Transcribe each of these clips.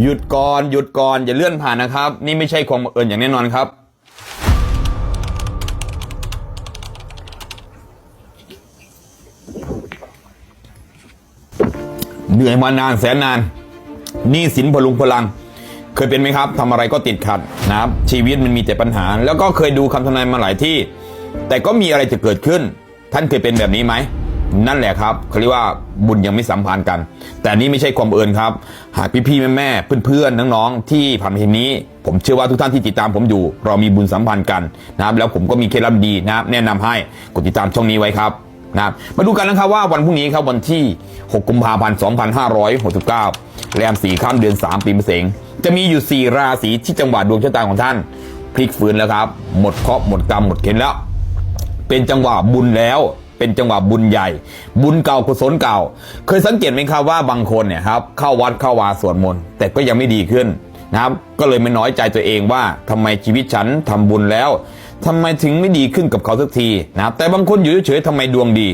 หยุดก่อนหยุดก่อนอย่าเลื่อนผ่านนะครับ นี่ไม่ใช่ความบังเอิญอย่างแน่นอนครับ เหนื่อยมานานแสนนานหนี้สินพลุงพลัง เคยเป็นไหมครับทำอะไรก็ติดขัดนะครับ ชีวิตมันมีแต่ปัญหา แล้วก็เคยดูคำทำนายมาหลายที่ แต่ก็มีอะไรจะเกิดขึ้น ท่านเคยเป็นแบบนี้ไหม นั่นแหละครับเขาเรียกว่าบุญยังไม่สัมพันธ์กัน แต่นี่ไม่ใช่ความเอิญครับ หากพี่ๆแม่ๆเพื่อนๆน้องๆที่ผ่านเพลงนี้ ผมเชื่อว่าทุกท่านที่ติดตามผมอยู่ เรามีบุญสัมพันธ์กันนะครับแล้วผมก็มีเคล็ดลับดีนะครับแนะนำให้กดติดตามช่องนี้ไว้ครับนะครับมาดูกันนะครับว่าวันพรุ่งนี้ครับวันที่ 6 กุมภาพันธ์ 2569 แรม4ข้ามเดือน 3 ปีมะเสงจะมีอยู่ 4 ราศีที่จังหวะดวงชะตาของท่าน พลิกฟื้นแล้วครับ หมดเคราะห์หมดกรรมหมดเข็นแล้ว เป็นจังหวะบุญแล้ว เป็นจังหวะบุญใหญ่ บุญเก่ากุศลเก่า เคยสังเกตไหมครับว่าบางคนเนี่ยครับเข้าวัดเข้าวาสวดมนต์แต่ก็ยังไม่ดีขึ้นนะครับก็เลยไม่น้อยใจตัวเองว่าทำไมชีวิตฉันทำบุญแล้วทำไมถึงไม่ดีขึ้นกับเขาสักทีนะครับแต่บางคนอยู่เฉยๆทำไมดวงดี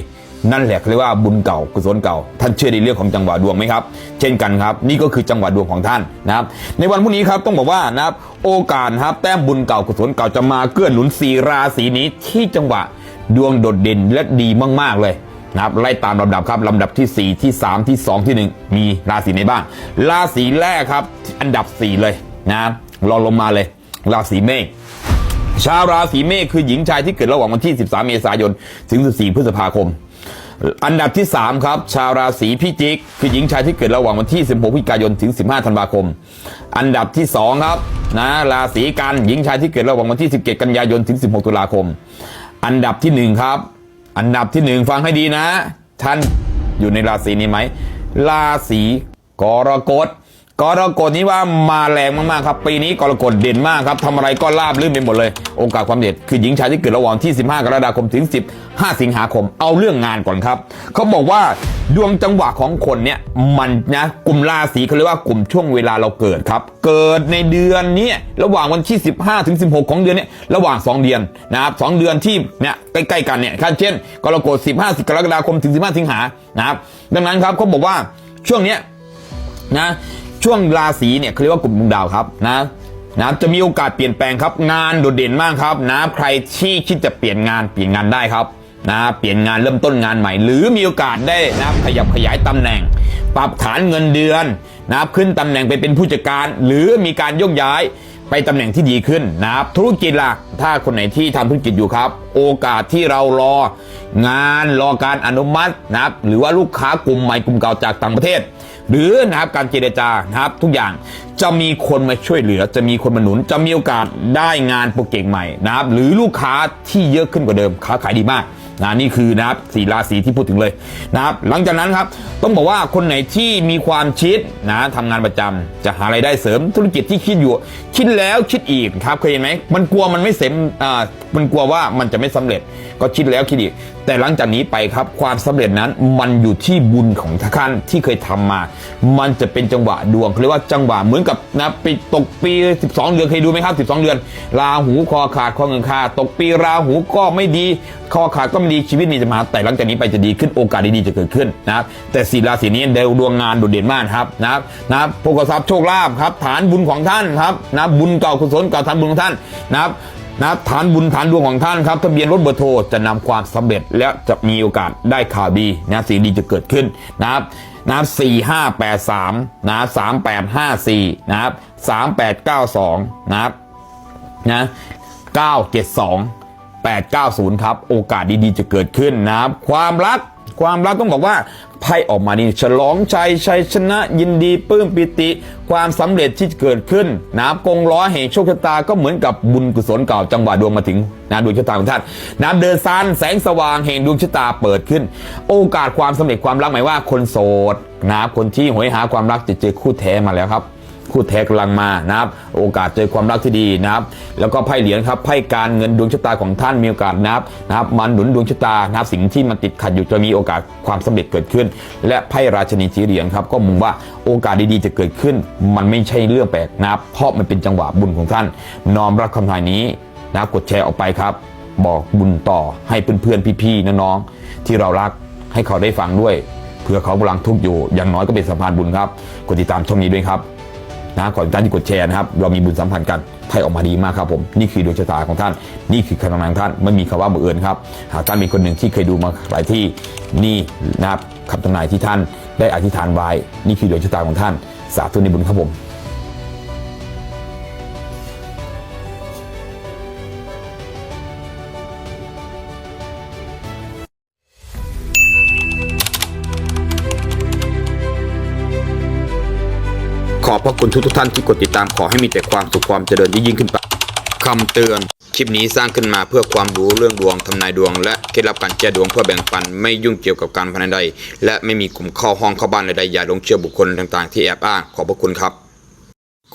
นั่นแหละเขาเรียกว่าบุญเก่ากุศลเก่า ท่านเชื่อในเรื่องของจังหวะดวงไหมครับ เช่นกันครับ นี่ก็คือจังหวะดวงของท่านนะครับ ในวันพรุ่งนี้ครับต้องบอกว่านะครับโอกาสครับแต้มบุญเก่ากุศลเก่าจะมาเกื้อหนุนสีราศีนี้ที่จังหวะ ดวงโดดเด่นและดีมาก ๆ เลยนะครับไล่ตามลำดับครับลำดับที่ 4 ที่ 3 ที่ 2 ที่ 1 มีราศีไหนบ้าง ราศีแรกครับ อันดับ 4 เลยนะครับรองลงมาเลย ราศีเมษชาวราศีเมษคือหญิงชายที่เกิดระหว่างวันที่ 13 เมษายน ถึง 14 พฤษภาคม อันดับที่ 3 ครับ ชาวราศีพิจิก คือหญิงชายที่เกิดระหว่างวันที่ 16 พฤศจิกายน ถึง 15 ธันวาคม อันดับที่ 2 ครับนะราศีกันหญิงชายที่เกิดระหว่างวันที่ 17 กันยายน ถึง 16 ตุลาคม อันดับที่หนึ่งครับ อันดับที่หนึ่งฟังให้ดีนะ ท่านอยู่ในราศีนี้ไหมราศีกรกฎ กรกฎนี้ว่ามาแรงมากๆครับ ปีนี้กรกฎเด่นมากครับทำอะไรก็ราบรื่นไปหมดเลย โอกาสความเด็ดคือหญิงชายที่เกิดระหว่างที่ 15 กรกฎาคมถึง 15 สิงหาคมเอาเรื่องงานก่อนครับ เขาบอกว่าดวงจังหวะของคนเนี่ยมันนะกลุ่มราศีเขาเรียกว่ากลุ่มช่วงเวลาเราเกิดครับ เกิดในเดือนนี้ระหว่างวันที่ 15 ถึง 16 ของเดือนเนี้ระหว่าง 2 เดือนนะครับสองเดือนที่เนี่ยใกล้ๆกันเนี่ยเช่น กรกฎ 15 กรกฎาคมถึง 15 สิงหานะครับดังนั้นครับเขาบอกว่าช่วงเนี้ยนะ ช่วงราศีเนี่ยเขาเรียกว่ากลุ่มดวงดาวครับนะนะจะมีโอกาสเปลี่ยนแปลงครับ งานโดดเด่นมากครับนะใครที่คิดจะเปลี่ยนงานเปลี่ยนงานได้ครับนะเปลี่ยนงานเริ่มต้นงานใหม่ หรือมีโอกาสได้นะขยับขยายตำแหน่ง ปรับฐานเงินเดือนนะขึ้นตำแหน่งไปเป็นผู้จัดการ หรือมีการโยกย้าย ไปตำแหน่งที่ดีขึ้นนะครับ ธุรกิจล่ะถ้าคนไหนที่ทำธุรกิจอยู่ครับ โอกาสที่เรารองานรอการอนุมัตินะครับ หรือว่าลูกค้ากลุ่มใหม่กลุ่มเก่าจากต่างประเทศ หรือนะครับการเจรจานะครับทุกอย่างจะมีคนมาช่วยเหลือ จะมีคนมาหนุน จะมีโอกาสได้งานโปรเจกต์ใหม่นะครับ หรือลูกค้าที่เยอะขึ้นกว่าเดิมค้าขายดีมาก นะนี่คือนะครับสีราศีที่พูดถึงเลยนะครับหลังจากนั้นครับต้องบอกว่าคนไหนที่มีความคิดนะทำงานประจำจะหารายได้เสริมธุรกิจที่คิดอยู่ คิดแล้วคิดอีกครับเคยเห็นไหมมันกลัวมันไม่เสร็จอ่ามันกลัวว่ามันจะไม่สำเร็จ ก็คิดแล้วคิดอีก แต่หลังจากนี้ไปครับความสำเร็จนั้นมันอยู่ที่บุญของท่านที่เคยทำมา มันจะเป็นจังหวะดวงเรียกว่าจังหวะเหมือนกับนะปีตกปี 12 เดือนเคยดูไหมครับ 12 เดือน ราหูคอขาดคอเงินขาดตกปีราหูก็ไม่ดีคอขาดก็ไม่ดีชีวิตมีจะมาแต่หลังจากนี้ไปจะดีขึ้นโอกาสดีๆจะเกิดขึ้นนะครับแต่สีราศีนี้เดวดวงงานโดดเด่นมากครับนะครับนะครับโภคทรัพย์โชคลาภครับฐานบุญของท่านครับนะบุญเก่ากุศลเก่าฐานบุญของท่านนะครับนะฐานบุญฐานดวงของท่านครับทะเบียนรถเบอร์โทรจะนำความสำเร็จและจะมีโอกาสได้ข่าวดีนะสิ่งดีจะเกิดขึ้นนะครับนะครับสี่ห้าแปดสามนะสามแปดห้าสี่นะครับสามแปดเก้าสองนะครับนะเก้าเจ็ดสอง แปดเก้าศูนย์ครับ โอกาสดีๆ จะเกิดขึ้นนะความรักความรักต้องบอกว่าไพ่ออกมานี่ฉลองชัยชัยชนะยินดีปลื้มปิติ ความสำเร็จที่เกิดขึ้นนะกงล้อแห่งโชคชะตาก็เหมือนกับบุญกุศลเก่าจังหวะดวงมาถึงนะดวงชะตาของท่านน้ำเดินซานแสงสว่างแห่งดวงชะตาเปิดขึ้น โอกาสความสำเร็จความรักหมายว่าคนโสดนะคนที่หวยหาความรักจะเจอคู่แท้มาแล้วครับ คู่แท้กำลังมานะครับโอกาสเจอความรักที่ดีนะครับแล้วก็ไพ่เหรียญครับไพ่การเงินดวงชะตาของท่านมีโอกาสนะครับนะครับมันหนุนดวงชะตานะครับสิ่งที่มันติดขัดอยู่จะมีโอกาสความสำเร็จเกิดขึ้น และไพ่ราชนีสีเหรียญครับก็มุ่งว่าโอกาสดีๆจะเกิดขึ้น มันไม่ใช่เรื่องแปลกนะครับเพราะมันเป็นจังหวะบุญของท่าน น้อมรับคำทายนี้นะกดแชร์ออกไปครับ บอกบุญต่อให้เพื่อนๆพี่ๆน้องๆที่เรารักให้เขาได้ฟังด้วยเผื่อเขากำลังทุกข์อยู่อย่างน้อยก็เป็นสะพานบุญครับกดติดตามช่องนี้ด้วยครับ นะขอทุกท่านที่กดแชร์นะครับเรามีบุญสัมพันธ์กันไทยออกมาดีมากครับผมนี่คือดวงชะตาของท่าน นี่คือคำนำนายของท่านไม่มีคำว่าบังเอิญครับหากท่านเป็นคนหนึ่งที่เคยดูมาหลายที่นี่นะครับคำทำนายที่ท่านได้อธิษฐานไว้นี่คือดวงชะตาของท่าน สาธุในบุญครับผม ขอบพระคุณทุกทท่านที่กดติดตามขอให้มีแต่ความสุขความเจริญยิ่งขึ้นไปคำเตือน คลิปนี้สร้างขึ้นมาเพื่อความรู้เรื่องดวงทำนายดวง และเคล็ดลับการแก้ดวงเพื่อแบ่งปันไม่ยุ่งเกี่ยวกับการพนันใด และไม่มีกลุ่มเข้าห้องเข้าบ้านใดๆอย่าลงเชื่อบุคคลต่างๆ ที่แอบอ้างขอบพระคุณครับ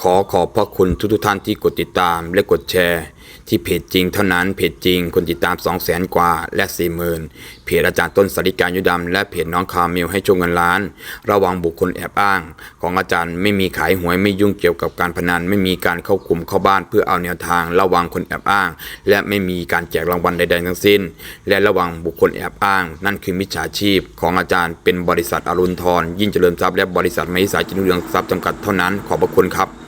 ขอขอบพระคุณทุกทท่านที่กดติดตามและกดแชร์ที่เพจจริงเท่านั้นเพจจริงคนติดตาม 2 0 0 0 0 0 กว่าและ40,000เพจอาจารย์ต้นสริการยุดำและเพจน้องคาเมลให้โชคเงินล้าน ระวังบุคคลแอบอ้าง ของอาจารย์ไม่มีขายหวยไม่ยุ่งเกี่ยวกับการพนัน ไม่มีการเข้ากลุ่มเข้าบ้านเพื่อเอาแนวทาง ระวังคนแอบอ้าง และไม่มีการแจกรางวัลใดๆทั้งสิ้น และระวังบุคคลแอบอ้าง นั่นคือมิจฉาชีพ ของอาจารย์เป็นบริษัทอรุณทรยิ่งเจริญทรัพย์และบริษัทไม่สาจินเรืองทรัพย์จำกัดเท่านั้นขอบพระคุณครับ